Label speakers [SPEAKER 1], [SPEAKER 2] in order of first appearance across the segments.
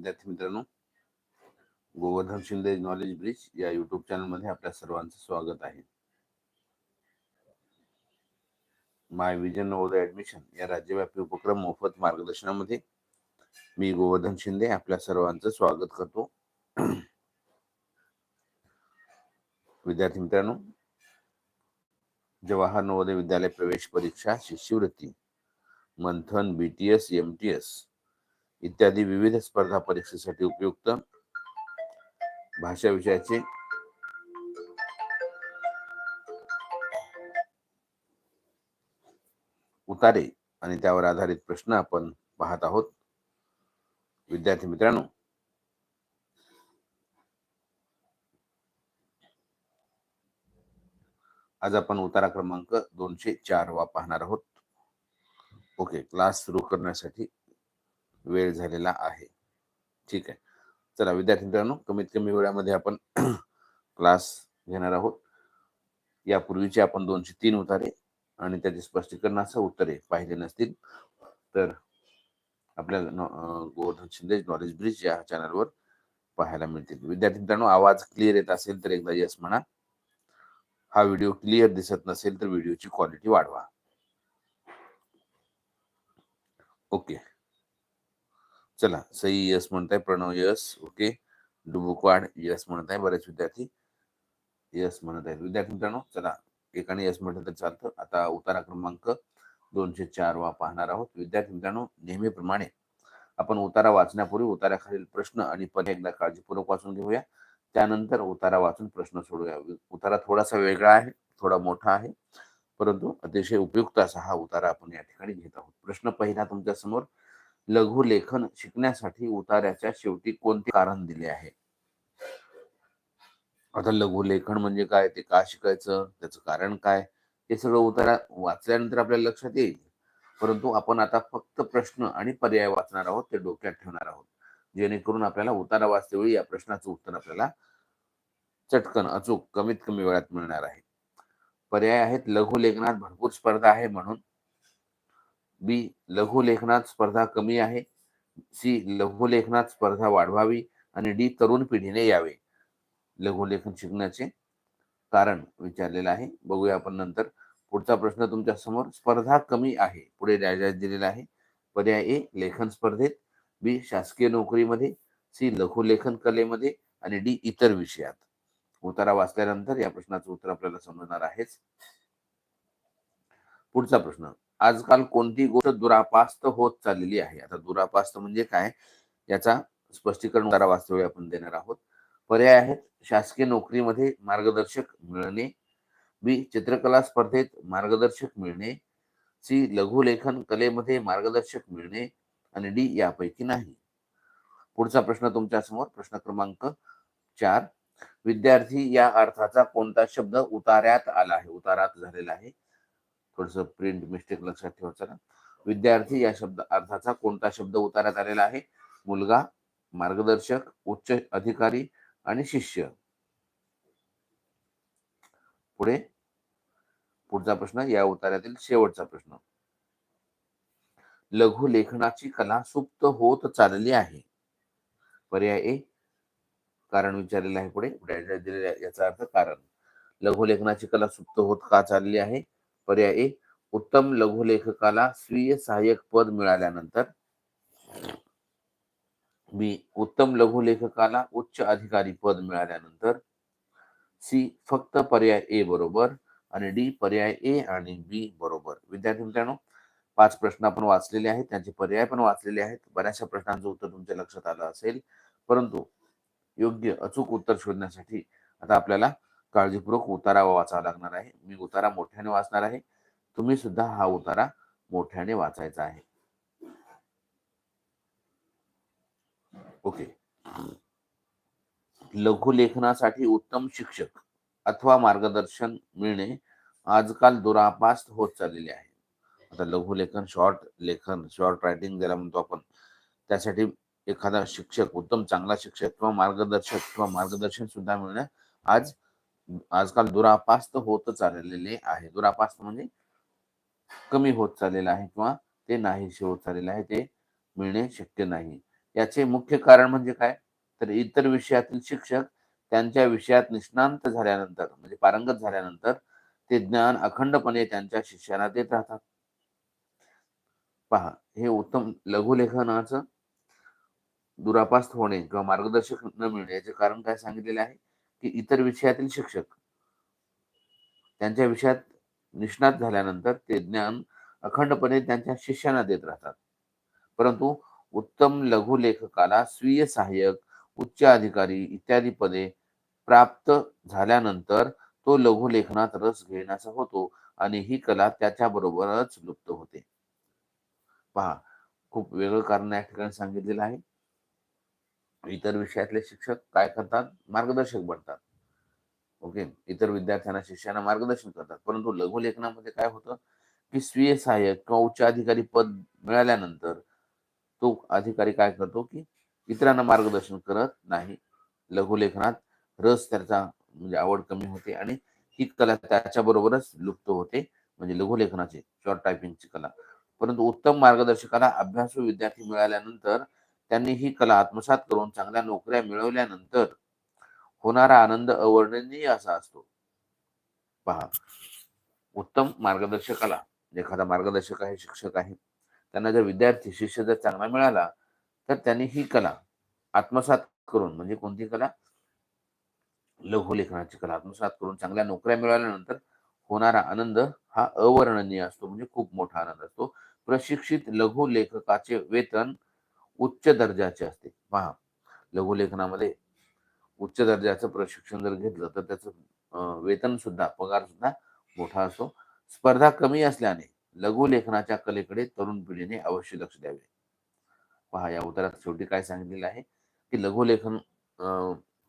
[SPEAKER 1] विद्यार्थी मित्रांनो Govardhan Shinde knowledge bridge या युट्यूब चॅनलमध्ये आपल्या सर्वांचं स्वागत आहे. माय विजन नवोदय ऍडमिशन या राज्यव्यापी उपक्रम मोफत मार्गदर्शनामध्ये मी गोवर्धन शिंदे आपल्या सर्वांचं स्वागत करतो. विद्यार्थी मित्रांनो जवाहर नवोदय विद्यालय प्रवेश परीक्षा शिष्यवृत्ती मंथन बीटीएस एमटीएस इत्यादी विविध स्पर्धा परीक्षेसाठी उपयुक्त. भाषा विषयाचे. उतारे आणि त्यावर आधारित प्रश्न आपण पाहत आहोत. विद्यार्थी मित्रांनो. आज आपण उतारा क्रमांक दोनशे चार वा पाहणार आहोत. ओके क्लास सुरू करण्यासाठी वेळ झालेला आहे. ठीक आहे. चला विद्यार्थी मित्रांनो कमीत कमी वेळामध्ये आपण क्लास घेणार आहोत. यापूर्वीचे आपण दोनशे तीन उतारे आणि त्याचे स्पष्टीकरणासह उत्तरे पाहिले नसतील तर आपल्या गोवर्धन शिंदे नॉलेज ब्रिज या चॅनलवर पाहायला मिळतील. विद्यार्थी मित्रांनो आवाज क्लिअर येत असेल तर एकदा यस म्हणा. हा व्हिडिओ क्लिअर दिसत नसेल तर व्हिडिओची क्वालिटी वाढवा. ओके. चला सई यस म्हणताय Pranav yes okay. Dubukwad yes म्हणत आहे बरेच विद्यार्थी. यस म्हणत आहेत. विद्यार्थी मित्रांनो चला एकाने यस म्हटलं तर चालतं. आता उतारा क्रमांक दोनशे चार वा पाहणार आहोत. विद्यार्थी मित्रांनो नेहमीप्रमाणे आपण उतारा वाचण्यापूर्वी उताराखालील प्रश्न आणि पर्याय एकदा काळजीपूर्वक वाचून घेऊया. त्यानंतर उतारा वाचून प्रश्न सोडूया उतारा थोडासा वेगळा आहे थोडा मोठा आहे परंतु अतिशय उपयुक्त असा हा उतारा आपण या ठिकाणी घेत आहोत. प्रश्न पहिला तुमच्यासमोर लघु लेखन शिकण्यासाठी उतार्याच्या शेवटी कोणते कारण दिले आहे? आता लघुलेखन म्हणजे काय? ते का शिकायचं? त्याचं कारण काय? हे सगळं उतारा वाचल्यानंतर आपल्याला लक्षात येईल. परंतु आपण आता फक्त प्रश्न आणि पर्याय वाचणार आहोत ते डोक्यात ठेवणार आहोत. जेणेकरून आपल्याला उतारा वाचतेवेळी या प्रश्नाचं उत्तर आपल्याला चटकन अचूक कमीत कमी वेळात मिळणार आहे. पर्याय आहेत लघु लेखनात भरपूर स्पर्धा आहे म्हणून बी लघु लेखनात स्पर्धा कमी आहे. सी लघु लेखनात स्पर्धा वाढवावी आणि डी तरुण पिढीने यावे. लघुलेखन शिकण्याचे कारण विचारलेलं आहे. बघूया आपण नंतर. पुढचा प्रश्न तुमच्यासमोर. स्पर्धा कमी आहे. पुढे दिलेला आहे. पर्याय ए लेखन स्पर्धेत. बी शासकीय नोकरीमध्ये. सी लघुलेखन कलेमध्ये. आणि डी इतर विषयात. उतारा वाचल्यानंतर या प्रश्नाचं उत्तर आपल्याला समजणार आहेच. पुढचा प्रश्न. आजकाल कोणती गोष्ट दुरापास्त होत चाललेली आहे. आता दुरापास्त म्हणजे काय? याचा स्पष्टीकरण करा वास्तव्य आपण देणार आहोत. पर्याय आहेत. शासकीय नोकरीमध्ये मार्गदर्शक मिळणे. बी चित्रकला स्पर्धेत मार्गदर्शक मिळणे. सी लघुलेखन कलेमध्ये मार्गदर्शक मिळणे आणि डी यापैकी नाही. पुढचा प्रश्न तुमच्यासमोर. प्रश्न क्रमांक चार. विद्यार्थी या अर्थाचा कोणता शब्द उतार्यात आला आहे? उतारात झालेला आहे. थोडंसं प्रिंट मिस्टेक लक्षात ठेवायचं विद्यार्थी या शब्द अर्थाचा कोणता शब्द उतारण्यात आलेला आहे? मुलगा मार्गदर्शक उच्च अधिकारी आणि शिष्य. पुढे. पुढचा प्रश्न या उतार्यातील शेवटचा प्रश्न. लघु लेखनाची कला सुप्त होत चालली आहे. पर्याय ए. कारण विचारलेलं आहे पुढे. याचा अर्थ कारण. लघु लेखनाची कला सुप्त होत का चालली आहे? पर्याय ए उत्तम लघुलेखकाला स्वीय सहाय्यक पद मिळाल्यानंतर बी उत्तम लघुलेखकाला उच्च अधिकारी पद मिळाल्यानंतर सी फक्त पर्याय ए बरोबर आणि डी पर्याय ए आणि बी बरोबर. विद्यार्थी मित्रांनो पाच प्रश्न आपण वाचलेले आहेत त्यांचे पर्याय पण वाचलेले आहेत. बऱ्याचशा प्रश्नांचं उत्तर तुमच्या लक्षात आलं असेल. परंतु योग्य अचूक उत्तर शोधण्यासाठी आता आपल्याला काळजीपूर्वक उतारा वाचावा लागणार आहे. मी उतारा मोठ्याने वाचणार आहे. तुम्ही सुद्धा हा उतारा मोठ्याने वाचायचा आहे. ओके. लघुलेखनासाठी उत्तम शिक्षक अथवा मार्गदर्शन मिळणे आजकाल दुरापास्त होत चाललेले आहे. आता लघुलेखन शॉर्ट लेखन शॉर्ट रायटिंग ज्याला म्हणतो आपण त्यासाठी एखादा शिक्षक उत्तम चांगला शिक्षक किंवा मार्गदर्शक किंवा मार्गदर्शन सुद्धा मिळणं आज आजकाल दुरापास्त होत चाललेले आहे. दुरापास्त म्हणजे कमी होत चाललेलं आहे किंवा ते नाहीसे होत चाललेलं आहे ते मिळणे शक्य नाही. याचे मुख्य कारण म्हणजे काय? तर इतर विषयातील शिक्षक त्यांच्या विषयात निष्णांत झाल्यानंतर म्हणजे पारंगत झाल्यानंतर ते ज्ञान अखंडपणे त्यांच्या शिष्याला देत राहतात. पहा हे उत्तम लघुलेखनाचं दुरापास्त होणे किंवा मार्गदर्शक न मिळणे याचे कारण काय सांगितलेले आहे? की इतर विषयातील शिक्षक. त्यांच्या विषयात निष्णात झाल्यानंतर ते ज्ञान अखंडपणे त्यांच्या शिष्यांना देत राहतात. परंतु उत्तम लघु लेखकाला स्वीय सहाय्यक उच्च अधिकारी इत्यादी पदे प्राप्त झाल्यानंतर तो लघुलेखनात रस घेण्याचा होतो आणि ही कला त्याच्याबरोबरच लुप्त होते. पहा खूप वेगळं कारण या ठिकाणी सांगितलेलं आहे. इतर विषयातले शिक्षक काय करतात? मार्गदर्शक बनतात. ओके इतर विद्यार्थ्यांना शिष्यांना मार्गदर्शन करतात. परंतु लघुलेखनामध्ये काय होतं? की स्वीय सहाय्यक किंवा उच्च अधिकारी पद मिळाल्यानंतर तो अधिकारी काय करतो की इतरांना मार्गदर्शन करत नाही. लघुलेखनात रस त्याचा म्हणजे आवड कमी होते आणि ही कला त्याच्या बरोबरच लुप्त होते. म्हणजे लघुलेखनाची शॉर्ट टायपिंगची कला. परंतु उत्तम मार्गदर्शकाला अभ्यासू विद्यार्थी मिळाल्यानंतर त्यांनी ही कला आत्मसात करून चांगल्या नोकऱ्या मिळवल्यानंतर होणारा आनंद अवर्णनीय असा असतो. पहा उत्तम मार्गदर्शकाला एखादा मार्गदर्शक आहे शिक्षक आहे त्यांना जर विद्यार्थी शिष्य जर चांगला मिळाला तर त्यांनी ही कला आत्मसात करून म्हणजे कोणती कला? लघुलेखनाची कला आत्मसात करून चांगल्या नोकऱ्या मिळाल्यानंतर होणारा आनंद हा अवर्णनीय असतो म्हणजे खूप मोठा आनंद असतो. प्रशिक्षित लघु लेखकाचे वेतन उच्च दर्जाचे असते. पहा लघुलेखनामध्ये उच्च दर्जाचं प्रशिक्षण जर घेतलं तर त्याचं वेतन सुद्धा पगार सुद्धा मोठा असतो. स्पर्धा कमी असल्याने लघुलेखनाच्या कलेकडे तरुण पिढीने अवश्य लक्ष द्यावे. पहा या उत्तरात शेवटी काय सांगितलेलं आहे की लघुलेखन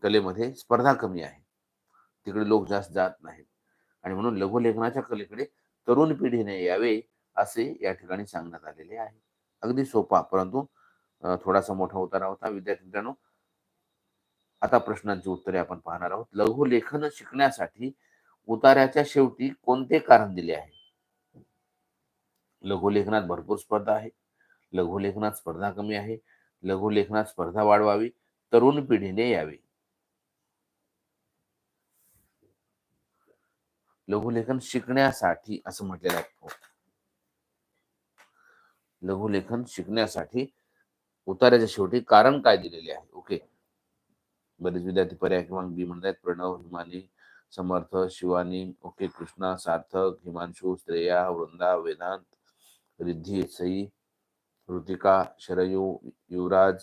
[SPEAKER 1] कलेमध्ये स्पर्धा कमी आहे. तिकडे लोक जास्त जात नाहीत. आणि म्हणून लघुलेखनाच्या कलेकडे तरुण पिढीने यावे असे या ठिकाणी सांगण्यात आलेले आहे. अगदी सोपा परंतु थोडासा मोठा उतारा होता. विद्यार्थी मित्रांनो आता प्रश्नांची उत्तरे आपण पाहणार आहोत. लघुलेखन शिकण्यासाठी उतार्याच्या शेवटी कोणते कारण दिले आहे? लघुलेखनात भरपूर स्पर्धा आहे. लघुलेखनात स्पर्धा कमी आहे. लघुलेखनात स्पर्धा वाढवावी. तरुण पिढीने यावे. लघुलेखन शिकण्यासाठी असं म्हटलेलं आहे. लघुलेखन शिकण्यासाठी उतार्याच्या शेवटी कारण काय दिलेले आहे? ओके बरेच विद्यार्थी पर्याय क्रमांक बी म्हणतात Pranav Himani Samarth Shivani okay Krishna Sarthak Himanshu Shreya Vrinda Vedant Riddhi Sai Ritika Sharayu Yuvraj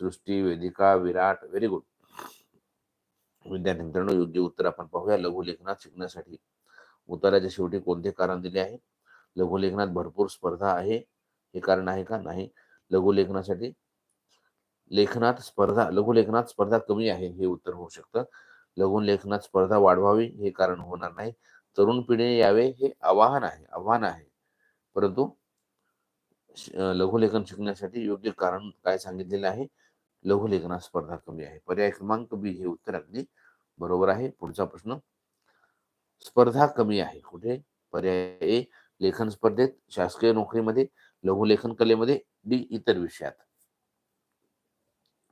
[SPEAKER 1] Srushti Vedika Virat very good विद्यार्थी मित्रांनो योग्य उत्तर आपण पाहूया. लघुलेखनात शिकण्यासाठी उत्तराच्या शेवटी कोणते कारण दिले आहे? लघुलेखनात भरपूर स्पर्धा आहे. हे कारण आहे का? नाही. लघुलेखनासाठी. लेखनात स्पर्धा लघुलेखनात स्पर्धा कमी आहे हे उत्तर होऊ शकतं. लघुलेखनात स्पर्धा वाढवावी हे कारण होणार नाही. तरुण पिढीने यावे हे आवाहन आहे आव्हान आहे. परंतु लघुलेखन शिकण्यासाठी योग्य कारण काय सांगितलेलं आहे? लघुलेखनात स्पर्धा कमी आहे. पर्याय क्रमांक बी हे उत्तर अगदी बरोबर आहे. पुढचा प्रश्न. स्पर्धा कमी आहे. कुठे? पर्याय ए लेखन स्पर्धेत शासकीय नोकरीमध्ये लघुलेखन कलेमध्ये डी इतर विषयात.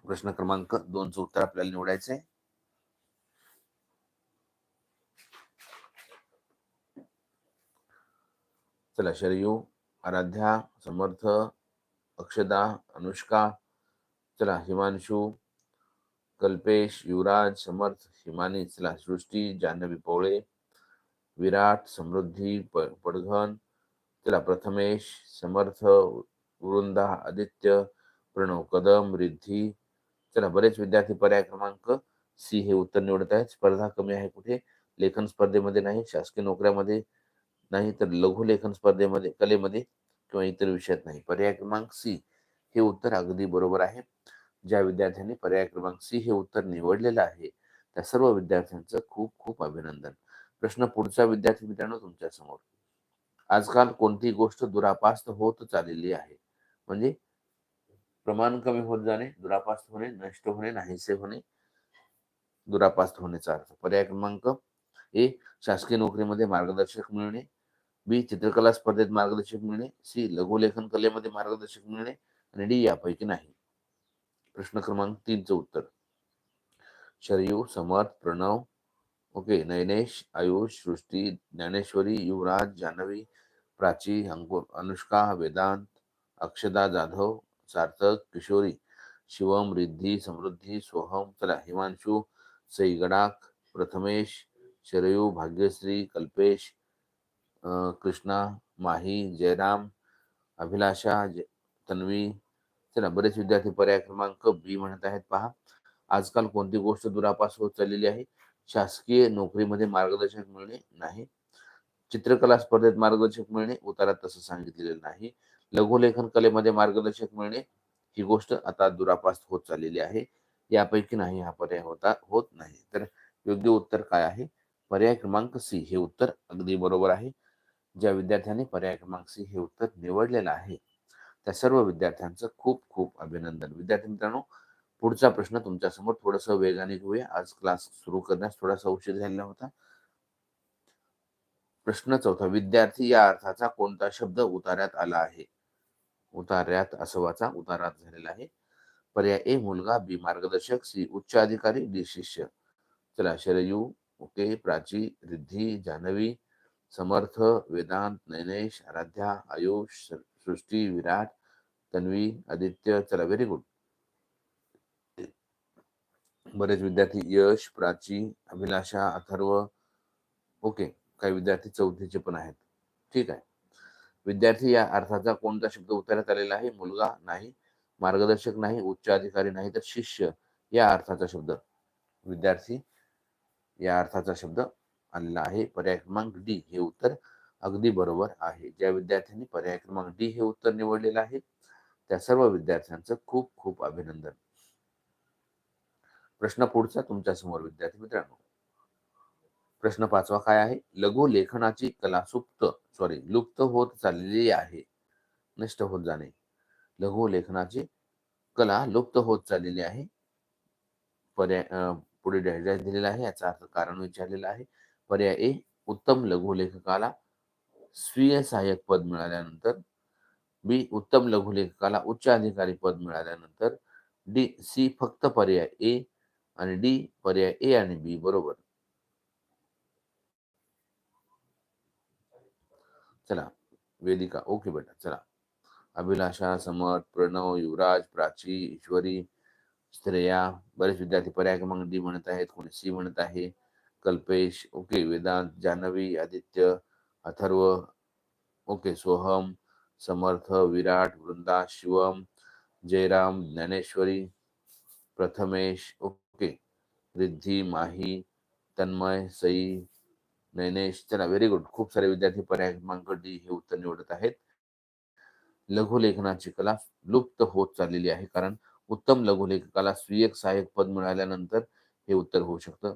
[SPEAKER 1] प्रश्न क्रमांक दोनचं उत्तर आपल्याला निवडायचंय चला शरयू आराध्या समर्थ अक्षदा अनुष्का चला हिमांशू कल्पेश युवराज समर्थ हिमानी चला सृष्टी जान्हवी पोळे विराट समृद्धी पडघन चला प्रथमेश समर्थ वृंदा आदित्य प्रणव कदम रिद्धी. चला बरेच विद्यार्थी पर्याय क्रमांक सी हे उत्तर निवडत आहेत. स्पर्धा कमी आहे कुठे? लेखन स्पर्धेमध्ये नाही शासकीय नोकऱ्यामध्ये नाही तर लघु लेखन स्पर्धेमध्ये कलेमध्ये किंवा इतर विषयात नाही. पर्याय क्रमांक सी हे उत्तर अगदी बरोबर आहे. ज्या विद्यार्थ्यांनी पर्याय क्रमांक सी हे उत्तर निवडलेलं आहे त्या सर्व विद्यार्थ्यांचं खूप खूप अभिनंदन. प्रश्न पुढचा विद्यार्थी मित्रांनो तुमच्यासमोर आजकाल कोणती गोष्ट दुरापास्त होत चाललेली आहे. म्हणजे प्रमाण कमी होत जाणे दुरापास्त होणे नष्ट होणे नाहीसे होणे दुरापास्त होण्याचा अर्थ. पर्याय क्रमांक ए शासकीय नोकरीमध्ये मार्गदर्शक मिळणे. बी चित्रकला स्पर्धेत मार्गदर्शक मिळणे. सी लघुलेखन कलेमध्ये मार्गदर्शक मिळणे. आणि डी यापैकी नाही. प्रश्न क्रमांक तीनचं उत्तर. शरयू समर्थ प्रणव ओके नयनेश आयुष सृष्टी ज्ञानेश्वरी युवराज जान्हवी प्राची अंकुर अनुष्का वेदांत अक्षदा जाधव सार्थक किशोरी शिवम रिद्धी समृद्धी सोहम चला हिमांशू सईगडाक प्रथमेश शरयू भाग्यश्री कल्पेश कृष्णा माही जयराम अभिलाषा ज- तन्वी चला बरेच विद्यार्थी पर्याय क्रमांक बी म्हणत आहेत पहा. आजकाल कोणती गोष्ट दुरापास होत चाललेली आहे? शासकीय नोकरीमध्ये मार्गदर्शक मिळणे नाही. चित्रकला स्पर्धेत मार्गदर्शक मिळणे उतारात तसं सांगितलेलं नाही. लघुलेखन कलेमध्ये मार्गदर्शक मिळणे ही गोष्ट आता दुरापास होत चाललेली आहे. यापैकी नाही हा पर्याय होता होत नाही. तर योग्य उत्तर काय आहे? पर्याय क्रमांक सी हे उत्तर अगदी बरोबर आहे. ज्या विद्यार्थ्यांनी पर्याय क्रमांक सी हे उत्तर निवडलेलं आहे त्या सर्व विद्यार्थ्यांचं खूप खूप अभिनंदन. विद्यार्थी मित्रांनो पुढचा प्रश्न तुमच्यासमोर थोडस वेगाने घेऊया. आज क्लास सुरू करण्यास थोडासा उशीर झालेला होता. प्रश्न चौथा विद्यार्थी या अर्थाचा कोणता शब्द उतार्यात आला आहे? उतार्यात असवाचा उतारात झालेला आहे. पर्याय ए मुलगा बी मार्गदर्शक सी उच्च अधिकारी डी शिष्य. चला शरयू ओके प्राची रिद्धी जान्हवी समर्थ वेदांत नैनेश आराध्या आयुष सृष्टी विराट तन्वी आदित्य चला व्हेरी गुड बरेच विद्यार्थी यश प्राची अभिलाषा अथर्व ओके काही विद्यार्थी चौथीचे पण आहेत. ठीक आहे. विद्यार्थी या अर्थाचा कोणता शब्द उतरण्यात आलेला आहे? मुलगा नाही मार्गदर्शक नाही उच्च अधिकारी नाही तर शिष्य या अर्थाचा शब्द. विद्यार्थी या अर्थाचा शब्द आलेला आहे. पर्याय क्रमांक डी हे उत्तर अगदी बरोबर आहे. ज्या विद्यार्थ्यांनी पर्याय क्रमांक डी हे उत्तर निवडलेलं आहे त्या सर्व विद्यार्थ्यांचं खूप खूप अभिनंदन. प्रश्न पुढचा तुमच्यासमोर विद्यार्थी मित्रांनो. प्रश्न पाचवा काय आहे? लघु लेखनाची कला सुप्त सॉरी लुप्त होत चाललेली आहे. नष्ट होत जाणे. लघु लेखनाची कला लुप्त होत चाललेली आहे. पर्याय पुढे डॅश दिलेला आहे. याचा अर्थ कारण विचारलेला आहे. पर्याय ए उत्तम लघुलेखकाला स्वीय सहाय्यक पद मिळाल्यानंतर बी उत्तम लघुलेखकाला उच्च अधिकारी पद मिळाल्यानंतर डी सी फक्त पर्याय ए आणि डी पर्याय ए आणि बी बरोबर. चला, वेदिका, ओके बेटा, चला. अभिलाषा, समर्थ, प्रणव, युवराज, प्राची, ईश्वरी श्रेया बरेच विद्यार्थी पर्याय क्रमांक डी म्हणत आहेत, कोणी सी म्हणत आहे, Kalpesh, okay, Vedant Janhavi Aditya, Atharva, okay, Soham, Samarth, Virat, Vrinda, Shivam, Jayram, Dnyaneshwari, Prathamesh, okay, Riddhi, Mahi, Tanmay, Sai Nainesh चला व्हेरी गुड खूप सारे विद्यार्थी पर्याय क्रमांक डी हे उत्तर निवडत आहेत. लघुलेखनाची कला लुप्त होत चाललेली आहे कारण उत्तम लघुलेखकाला स्वीय सहाय्यक पद मिळाल्यानंतर हे उत्तर होऊ शकतं.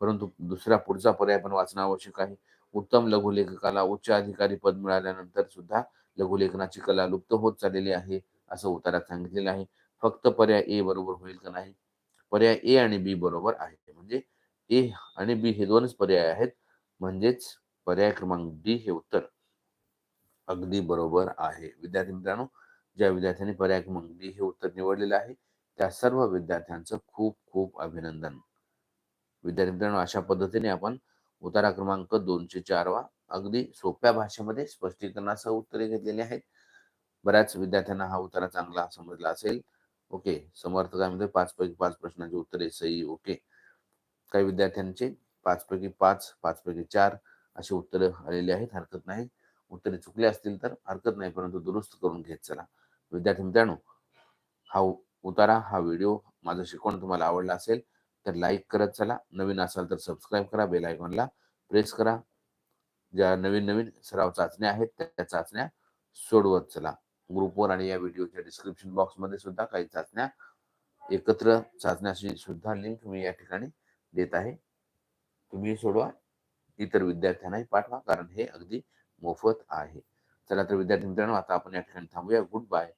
[SPEAKER 1] परंतु दुसरा पुढचा पर्याय पण वाचणं आवश्यक आहे. उत्तम लघुलेखकाला उच्च अधिकारी पद मिळाल्यानंतर सुद्धा लघुलेखनाची कला लुप्त होत चाललेली आहे असं उतारात सांगितलेलं आहे. फक्त पर्याय ए बरोबर होईल का नाही? पर्याय ए आणि बी बरोबर आहे. म्हणजे ए आणि बी हे दोनच पर्याय आहेत. म्हणजेच पर्याय क्रमांक डी हे उत्तर. अगदी बरोबर आहे. विद्यार्थी मित्रांनो ज्या विद्यार्थ्यांनी पर्याय क्रमांक डी हे उत्तर निवडलेलं आहे त्या सर्व विद्यार्थ्यांचं खूप खूप अभिनंदन. विद्यार्थी मित्रांनो अशा पद्धतीने आपण उतारा क्रमांक दोनशे चारवा अगदी सोप्या भाषेमध्ये स्पष्टीकरणासह उत्तरे घेतलेली आहेत. बऱ्याच विद्यार्थ्यांना हा उतारा चांगला समजला असेल. ओके समर्थकामध्ये पाच पैकी पाच प्रश्नांची उत्तरे सही ओके. काही विद्यार्थ्यांचे पाचपैकी पाच पाचपैकी चार अशी उत्तरं आलेली आहेत. हरकत नाही. उत्तरे चुकले असतील तर हरकत नाही परंतु दुरुस्त करून घेत चला. विद्यार्थी मित्रांनो हा उतारा हा व्हिडिओ माझं शिकवण तुम्हाला आवडला असेल तर लाईक करत चला. नवीन असाल तर सबस्क्राईब करा बेल आयकॉनला प्रेस करा. ज्या नवीन नवीन सराव चाचण्या आहेत त्या त्या चाचण्या सोडवत चला. ग्रुपवर आणि या व्हिडिओच्या डिस्क्रिप्शन बॉक्समध्ये सुद्धा काही चाचण्या एकत्र चाचण्याची सुद्धा लिंक मी या ठिकाणी देत आहे. तुम्ही सोडवा. इतर विद्यार्थ्यांनाही पाठवा कारण हे अगदी मोफत आहे. चला तर विद्यार्थी मित्रांनो आता आपण या ठिकाणी थांबूया. Good bye